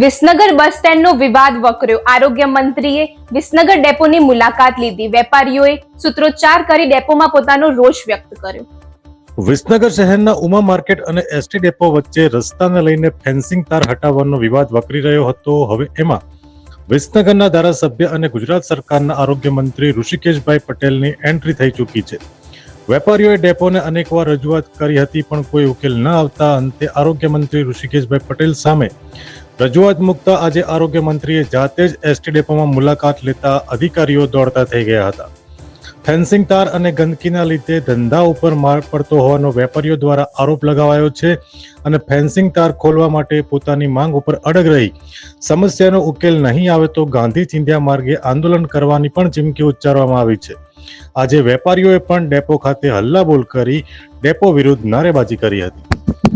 વિસનગર બસ સ્ટેન્ડનો વિવાદ વકર્યો. આરોગ્ય મંત્રીએ વિસનગર ડેપોની મુલાકાત લીધી. વેપારીઓએ સૂત્રોચ્ચાર કરી ડેપોમાં પોતાનો રોષ વ્યક્ત કર્યો. વિસનગર શહેરના ઉમા માર્કેટ અને એસટી ડેપો વચ્ચે રસ્તાને લઈને ફેન્સિંગ તાર હટાવવાનો વિવાદ વકરી રહ્યો હતો. હવે એમાં વિસનગરના ધારાસભ્ય અને ગુજરાત સરકારના આરોગ્ય મંત્રી ઋષિકેશભાઈ પટેલની એન્ટ્રી થઈ ચૂકી છે. વેપારીઓએ ડેપોને અનેકવાર રજૂઆત કરી હતી, પણ કોઈ ઉકેલ ન આવતા અંતે આરોગ્ય મંત્રી ઋષિકેશભાઈ પટેલ સામે રજૂઆત મૂકતા આજે આરોગ્ય મંત્રીએ જાતે જ એસટી ડેપોમાં મુલાકાત લેતા અધિકારીઓ દોડતા થઈ ગયા હતા. ફેન્સિંગ તાર અને ગંદકીના લીધે ધંધા ઉપર માર પડતો હોવાનો વેપારીઓ દ્વારા આરોપ લગાવાયો છે અને ફેન્સિંગ તાર ખોલવા માટે પોતાની માંગ ઉપર અડગ રહી. સમસ્યાનો ઉકેલ નહીં આવે તો ગાંધી ચિંધ્યા માર્ગે આંદોલન કરવાની પણ ચીમકી ઉચ્ચારવામાં આવી છે. આજે વેપારીઓએ પણ ડેપો ખાતે હલ્લાબોલ કરી ડેપો વિરુદ્ધ નારેબાજી કરી હતી.